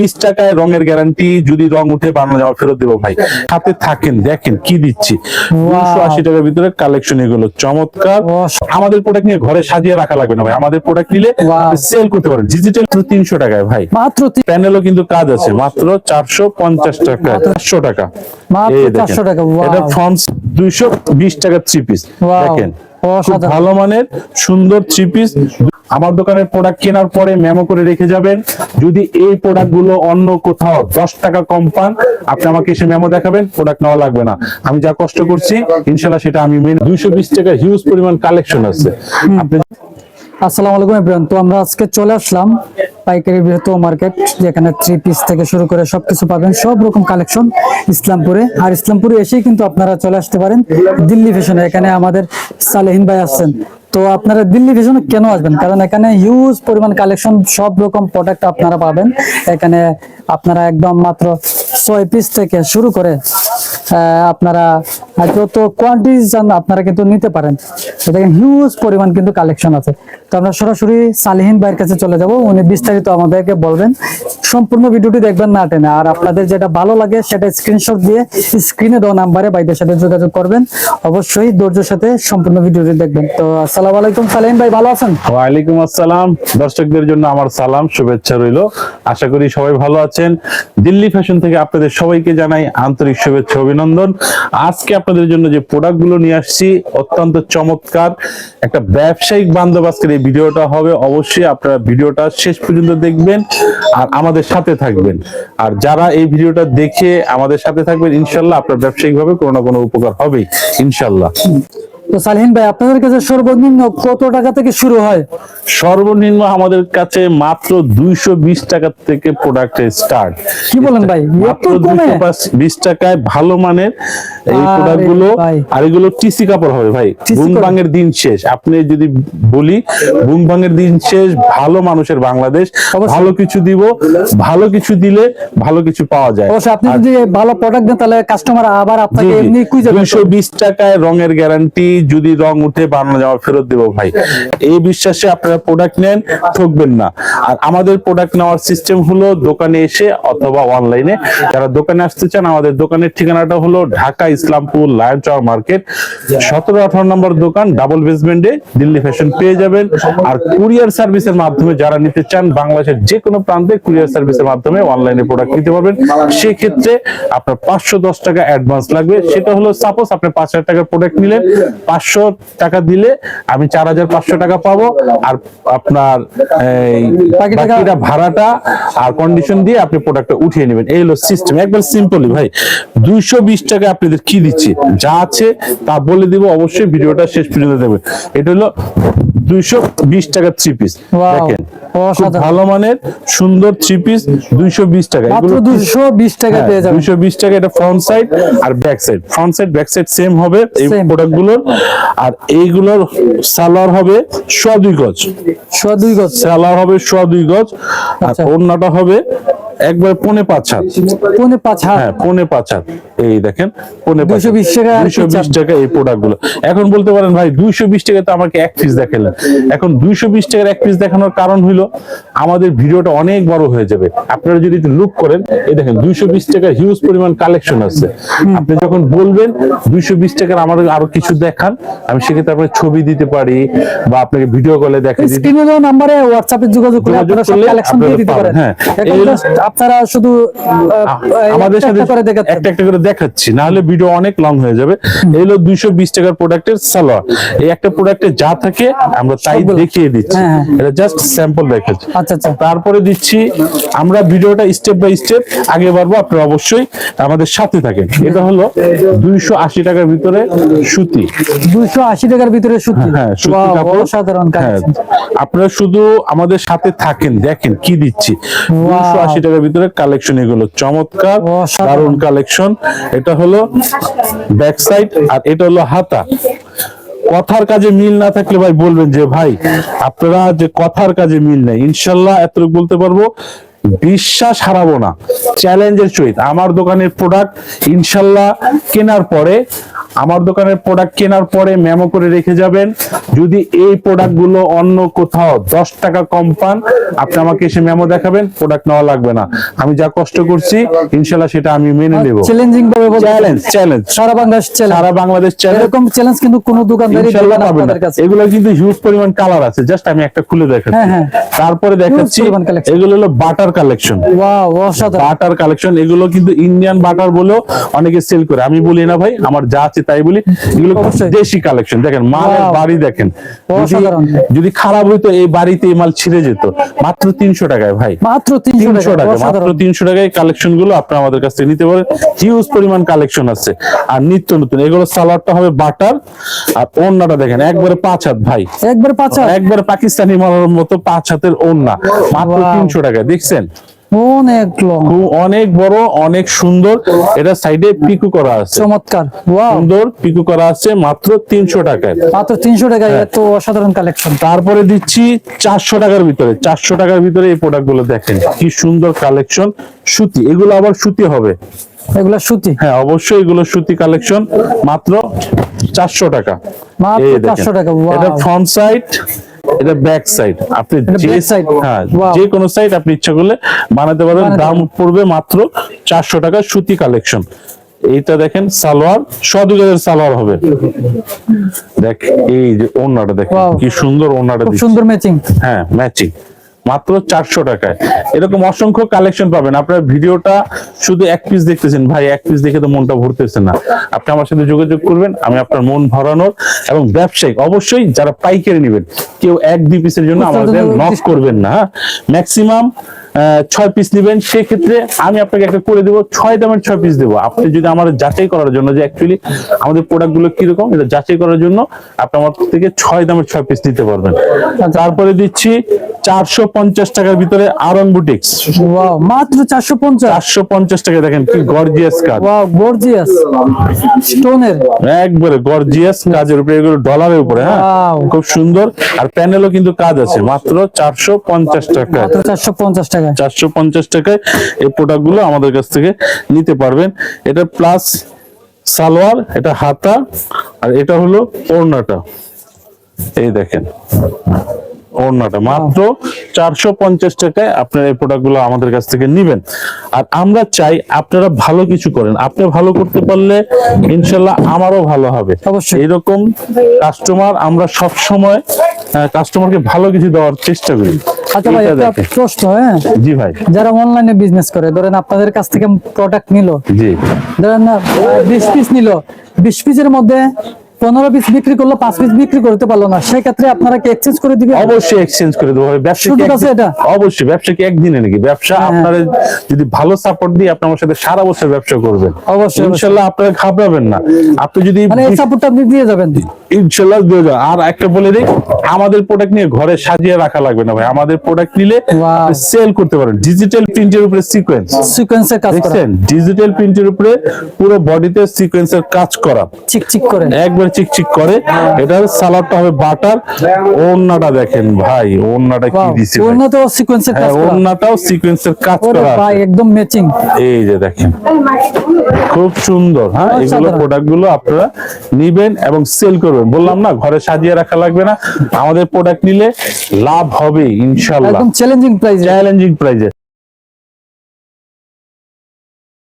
বিশ টাকায় রঙের গ্যারান্টি যদি রং উঠে বানানো জামা ফেরত দেবো ভাই। হাতে থাকেন দেখেন কি দিচ্ছি। দুশো আশি টাকার ভিতরে কালেকশন এগুলো চমৎকার। আমাদের প্রোডাক্ট নিয়ে ঘরে সাজিয়ে রাখা লাগবে না ভাই। আমাদের প্রোডাক্ট নিলে সেল করতে পারেন। ডিজিটাল তিনশো টাকায় ভাই। মাত্র প্যানেলও কিন্তু কাজ আছে মাত্র চারশো পঞ্চাশ টাকা চারশো টাকা। মাত্র এই দেখেন। 400 টাকা, wow. এটা ফ্রন্ট দুইশো বিশ টাকার থ্রি পিস. দেখেন। ভালো মানের সুন্দর থ্রি পিস আমার দোকানের প্রোডাক্ট কেনার পরে মেমো করে রেখে যাবেন। যদি এই প্রোডাক্টগুলো অন্য কোথাও দশ টাকা কম পান আপনি আমাকে এসে মেমো দেখাবেন প্রোডাক্ট নেওয়া লাগবে না। আমি যা কষ্ট করছি ইনশাল্লাহ সেটা আমি মেনে দুইশো বিশ টাকা হিউজ পরিমাণ কালেকশন আছে। আপনি আসসালামু আলাইকুম এভরিওয়ান তো আমরা আজকে চলে আসলাম পাইকারি বৃহত্তম মার্কেট যেখানে থ্রি পিস থেকে শুরু করে সবকিছু পাবেন সব রকম কালেকশন ইসলামপুরে। আর ইসলামপুরে এসেই কিন্তু আপনারা চলে আসতে পারেন দিল্লি ফ্যাশনে এখানে আমাদের সালেহিন ভাই আসছেন তো আপনারা দিল্লি ফ্যাশনে কেন আসবেন? কারণ এখানে হিউজ পরিমাণ কালেকশন সব রকম প্রোডাক্ট আপনারা পাবেন। এখানে আপনারা একদম মাত্র ছয় পিস থেকে শুরু করে আহ, আপনারা যত কোয়ান্টিটি চান আপনারা কিন্তু নিতে পারেন। তো দেখেন হিউজ পরিমাণ কিন্তু কালেকশন আছে। তো আমরা সরাসরি সালেহিন ভাইয়ের কাছে চলে যাব। উনি বিস্তারিত আমাদেরকে বলবেন। সম্পূর্ণ ভিডিওটি দেখবেন না টেনে। আর আপনাদের যেটা ভালো লাগে, সেটা স্ক্রিনশট দিয়ে স্ক্রিনে দেওয়া নাম্বারে ভাইদের সাথে যোগাযোগ করবেন। অবশ্যই ধৈর্যের সাথে সম্পূর্ণ ভিডিওটি দেখবেন। তো আসসালামু আলাইকুম, সালেহিন ভাই, ভালো আছেন? ওয়ালাইকুম আসসালাম। দর্শকদের জন্য আমার সালাম, শুভেচ্ছা রইল। আশা করি সবাই ভালো আছেন। দিল্লি ফ্যাশন থেকে আপনাদের সবাইকে জানাই আন্তরিক শুভেচ্ছা, অভিনন্দন। আজকে আপনাদের জন্য যে প্রোডাক্টগুলো নিয়ে আসছি, অত্যন্ত চমৎকার। একটা ব্যবসায়িক বান্ধব আজকের এই ভিডিওটা হবে। অবশ্যই আপনারা ভিডিওটা শেষ পর্যন্ত দেখবেন আর আমাদের সাথে থাকবেন। আর যারা এই ভিডিওটা দেখে আমাদের সাথে থাকবেন, ইনশাল্লাহ আপনার ব্যবসায়িকভাবে কোনো না কোনো উপকার হবেই, ইনশাল্লাহ। তো সালেহিন ভাই আপনাদের কাছে সর্বনিম্ন কত টাকা থেকে শুরু হয়? সর্বনিম্ন আমাদের কাছে মাত্র দুইশো বিশ টাকা থেকে প্রোডাক্টের স্টার্ট কি বলেন ভাই? মাত্র দুইশো বিশ টাকায় ভালো মানের এই প্রোডাক্টগুলো আর এগুলো টিসি কাপড় হবে ভাই। দিন শেষ। আপনি যদি বলি বুম ভাঙের দিন শেষ ভালো মানুষের বাংলাদেশ। ভালো কিছু দিব ভালো কিছু দিলে ভালো কিছু পাওয়া যায়। অবশ্যই আপনি যদি ভালো প্রোডাক্ট দেন তাহলে কাস্টমার আবার আপনাকে এমনি টাকায় রঙের গ্যারান্টি যদি রং উঠে বানানো জামা ফেরত দেবো ভাই। এই বিশ্বাসে আপনারা প্রোডাক্ট নেন, ঠকবেন না। আর আমাদের প্রোডাক্ট নেওয়ার সিস্টেম হলো দোকানে এসে অথবা অনলাইনে যারা দোকানে আসতে চান, আমাদের দোকানের ঠিকানাটা হলো ঢাকা ইসলামপুর লায়ন চাওয়ার মার্কেট। সতেরো আঠারো নম্বর দোকান ডাবল বেসমেন্টে দিল্লি ফ্যাশন পেয়ে যাবেন। আর কুরিয়ার সার্ভিসের মাধ্যমে যারা নিতে চান, বাংলাদেশের যে কোনো প্রান্তে কুরিয়ার সার্ভিসের মাধ্যমে অনলাইনে প্রোডাক্ট নিতে পারবেন। সেক্ষেত্রে আপনার পাঁচশো দশ টাকা অ্যাডভান্স লাগবে। সেটা হলো সাপোজ আপনি পাঁচ হাজার টাকার প্রোডাক্ট নিলেন পাঁচশো টাকা দিলে আমি চার হাজার পাঁচশো টাকা পাবো। আর আপনার বাকিটা ভাড়াটা আর কন্ডিশন দিয়ে আপনি প্রোডাক্টটা উঠিয়ে নেবেন। এই হলো সিস্টেম একবার সিম্পলি ভাই দুইশো বিশ টাকা আপনাদের কি দিচ্ছি? যা আছে তা বলে দিব অবশ্যই ভিডিওটা শেষ পর্যন্ত দেবেন এটা হলো দুইশো বিশ টাকা থ্রি পিস দেখেন খুব ভালো মানের সুন্দর থ্রি পিস দুইশো বিশ টাকা। মাত্র বিশ টাকা পেয়ে যাবেন। দুইশো বিশ টাকা এটা ফ্রন্ট সাইড আর back side front side back side same হবে এই প্রোডাক্টগুলোর আর এইগুলোর সালোয়ার হবে সোয়া দুই গজ। সোয়া দুই গজ। সালোয়ার হবে সোয়া দুই গজ। আর আচ্ছা। ওড়নাটা হবে একবার পনে পাঁচ হাত। পৌনে পাঁচ হাত। হ্যাঁ পনে পাঁচ হাত। এই দেখেন পনে 220 টাকা বিশ টাকা এই প্রোডাক্টগুলো এখন বলতে পারেন ভাই দুইশো বিশ টাকা তো আমাকে এক পিস দেখালেন। এখন দুইশো বিশ টাকার এক পিস দেখানোর কারণ হলো আমাদের ভিডিওটা অনেক বড় হয়ে যাবে। আপনারা যদি একটু লুক করেন এই দেখেন দুইশো বিশ টাকার হিউজ পরিমাণ কালেকশন আছে। আপনি যখন বলবেন দুইশো বিশ টাকার আমার আরও কিছু দেখান আমি সেক্ষেত্রে আপনার ছবি দিতে পারি বা আপনাকে ভিডিও কলে দেখে স্ক্রিনে দেওয়া নাম্বারে হোয়াটসঅ্যাপে যোগাযোগ করলে আপনারা সব কালেকশন দিয়ে দিতে পারেন। হ্যাঁ। আপনারা শুধু আমাদের একটা সাথে একটা করে একটা করে দেখাচ্ছি না হলে ভিডিও অনেক লং হয়ে যাবে। এই হলো দুইশো বিশ টাকার প্রোডাক্টের সালোয়ার এই একটা প্রোডাক্টে যা থাকে আমরা তাই দেখিয়ে দিচ্ছি। হ্যাঁ, হ্যাঁ। এটা জাস্ট স্যাম্পল দেখাচ্ছি আচ্ছা আচ্ছা। তারপরে দিচ্ছি আমরা ভিডিওটা স্টেপ বাই স্টেপ আগে বাড়বো আপনারা অবশ্যই আমাদের সাথে থাকেন। এটা হলো দুইশো আশি টাকার ভিতরে সুতি। দুইশো আশি টাকার ভিতরে সুতি। হ্যাঁ সুতি Wow, কাপড়। অসাধারণ হ্যাঁ আপনারা শুধু আমাদের সাথে থাকেন দেখেন কি দিচ্ছি। দুইশো আশি টাকার ভিতরে কালেকশন এগুলো চমৎকার। দারুণ কালেকশন এটা হলো ব্যাক সাইড আর এটা হলো হাতা। কথার কাজে মিল না থাকলে ভাই বলবেন যে, ভাই, আপনারা যে কথার কাজে মিল নাই। ইনশাল্লাহ এতটুকু বলতে পারব। বিশ্বাস হারাবো না। চ্যালেঞ্জের সহিত আমার দোকানের প্রোডাক্ট ইনশাল্লাহ কেনার পরে আমার দোকানের প্রোডাক্ট কেনার পরে মেমো করে রেখে যাবেন। যদি এই প্রোডাক্টগুলো অন্য কোথাও দশ টাকা কম পান আপনি আমাকে এসে মেমো দেখাবেন প্রোডাক্ট নেওয়া লাগবে না। আমি যা কষ্ট করছি ইনশাল্লাহ সেটা আমি মেনে নেব। চ্যালেঞ্জিং ভাবে চ্যালেঞ্জ চ্যালেঞ্জ সারা বাংলাদেশ চ্যালেঞ্জ সারা বাংলাদেশ চ্যালেঞ্জ এরকম চ্যালেঞ্জ কিন্তু কোনো দোকানদারই দিবে না। আপনাদের কাছে। এগুলো কিন্তু হিউজ পরিমাণ কালার আছে। জাস্ট আমি একটা খুলে দেখাচ্ছি। হ্যাঁ, হ্যাঁ। তারপরে দেখাচ্ছি এগুলো হলো বাটার কালেকশন বাটার কালেকশন এগুলো কিন্তু ইন্ডিয়ান বাটার বলেও অনেকে সেল করে। আমি বলি না ভাই আমার যা আছে তাই বলি। এগুলো দেশি কালেকশন দেখেন মালের বাড়ি দেখেন। যদি- খারাপ হইতো এই বাড়িতে এই মাল ছিঁড়ে যেত। মাত্র তিনশো টাকায় ভাই। মাত্র তিনশো টাকা মাত্র তিনশো টাকায় কালেকশনগুলো আপনারা আমাদের কাছ থেকে নিতে পারেন। হিউজ পরিমাণ কালেকশন আছে। আর নিত্য নতুন এগুলো সালোয়ারটা হবে বাটার আর ওড়নাটা দেখেন একবারে পাঁচ হাত ভাই। একবার পাঁচ হাত। একবারে পাকিস্তানি মালের মতো পাঁচ হাতের ওড়না। মাত্র তিনশো টাকায় দেখছেন? অনেক লং অনেক বড় অনেক সুন্দর। এটা সাইডে পিকু করা আছে। চমৎকার। সুন্দর পিকু করা আছে মাত্র তিনশো টাকায়। মাত্র তিনশো টাকায়। এত অসাধারণ কালেকশন তারপরে দিচ্ছি চারশো টাকার ভিতরে। চারশো টাকার ভিতরে এই প্রোডাক্টগুলো দেখেন কি সুন্দর কালেকশন সুতি এগুলো আবার সুতি হবে। এগুলা সুতি? হ্যাঁ অবশ্যই এগুলো সুতি কালেকশন মাত্র চারশো টাকা। মাত্র। 400 টাকা, এটা ফ্রন্ট সাইড এটা ব্যাক সাইড আপনি যে হ্যাঁ. যে কোনো সাইড আপনি ইচ্ছা করলে বানাতে পারবেন। দাম পড়বে মাত্র চারশো টাকা সুতি কালেকশন এইটা দেখেন সালোয়ার সদুগাদের সালোয়ার হবে। দেখ এই যে ওড়নাটা দেখেন কি সুন্দর ওড়নাটা খুব সুন্দর ম্যাচিং হ্যাঁ ম্যাচিং মাত্র চারশো টাকায়। এরকম অসংখ্য কালেকশন পাবেন। আপনার ভিডিওটা শুধু এক পিস দেখতেছেন। ভাই এক পিস দেখে তো মনটা ভরতেছে না। আপনি আমার সাথে যোগাযোগ করবেন আমি আপনার মন ভরানোর এবং ব্যবসায়িক। অবশ্যই যারা পাইকারি নেবেন কেউ এক দুই পিসের জন্য আমাদের। নক করবেন না ম্যাক্সিমাম ছয় পিস নেবেন। সেক্ষেত্রে আমি আপনাকে একটা করে দেবো ছয় দামের ছয় পিস দেবো। আপনি যদি আমার যাচাই করার জন্য যে অ্যাকচুয়ালি আমাদের প্রোডাক্টগুলো কীরকম এটা যাচাই করার জন্য আপনি আমার থেকে ছয় দামের ছয় পিস নিতে পারবেন। তারপরে দিচ্ছি চারশো পঞ্চাশ টাকার ভিতরে আরং বুটিক্স মাত্র চারশো পঞ্চাশ? চারশো পঞ্চাশ টাকা দেখেন কি গর্জিয়াস কাজ। ওয়াও গর্জিয়াস স্টোনের একবারে গর্জিয়াস কাজের উপরে এগুলো ডলারের উপরে হ্যাঁ? খুব সুন্দর। আর প্যানেলও কিন্তু কাজ আছে মাত্র চারশো পঞ্চাশ টাকা মাত্র চারশো পঞ্চাশ টাকা চারশো পঞ্চাশ টাকায় এই প্রোডাক্টগুলো আমাদের কাছ থেকে নিতে পারবেন। এটা প্লাস সালোয়ার এটা হাতা আর এটা হলো ওড়নাটা। এই দেখেন। ওড়নাটা। মাত্র চারশো পঞ্চাশ টাকায় আপনার এই প্রোডাক্টগুলো আমাদের কাছ থেকে নিবেন। আর আমরা চাই আপনারা ভালো কিছু করেন। আপনি ভালো করতে পারলে ইনশাল্লাহ আমারও ভালো হবে। এইরকম কাস্টমার আমরা সব সময় কাস্টমারকে ভালো কিছু দেওয়ার চেষ্টা করি। আচ্ছা ভাই একটা প্রশ্ন হ্যাঁ? জি ভাই। যারা অনলাইনে বিজনেস করে ধরেন আপনাদের কাছ থেকে প্রোডাক্ট নিল। জি। ধরেন বিশ পিস নিল। বিশ পিসের মধ্যে পনেরো পিস বিক্রি করল পাঁচ পিস বিক্রি করতে পারল না। সেক্ষেত্রে আপনারা কি এক্সচেঞ্জ করে দিবেন? অবশ্যই এক্সচেঞ্জ করে দেবো ব্যবসা কি আছে এটা? অবশ্যই ব্যবসা কি একদিনে নাকি? ব্যবসা হ্যাঁ। আপনারা যদি ভালো সাপোর্ট দিয়ে আপনি আমার সাথে সারা বছর ব্যবসা করবেন। অবশ্যই, ইনশাল্লাহ আপনারা ঘাবড়াবেন না। আপনি যদি মানে এই সাপোর্টটা আপনি দিয়ে যাবেন। ইনশাল্লাহ দিয়ে যাবেন। আর একটা বলে দিই আমাদের প্রোডাক্ট নিয়ে ঘরে সাজিয়ে রাখা লাগবে না ভাই। আমাদের প্রোডাক্ট নিলে সেল করতে পারেন। ডিজিটাল প্রিন্টের উপরে সিকোয়েন্স সিকোয়েন্সের কাজ করা। ডিজিটাল প্রিন্টের উপরে পুরো বডিতে সিকোয়েন্সের কাজ করা। চিকচিক করে। একবার চিকচিক করে। এটার সালাডটা হবে বাটার ওড়নাটা দেখেন ভাই ওড়নাটা কি দিছে তো সিকোয়েন্সের কাজ হ্যাঁ করা। ওড়নাটাও সিকোয়েন্সের কাজ করা ভাই একদম ম্যাচিং এই যে দেখেন। খুব সুন্দর হ্যাঁ? এগুলো। প্রোডাক্টগুলো আপনারা নিবেন এবং সেল করবেন। বললাম না ঘরে সাজিয়ে রাখা লাগবে না। আমাদের প্রোডাক্ট নিলে লাভ হবে ইনশাল্লাহ একদম চ্যালেঞ্জিং প্রাইস চ্যালেঞ্জিং প্রাইজে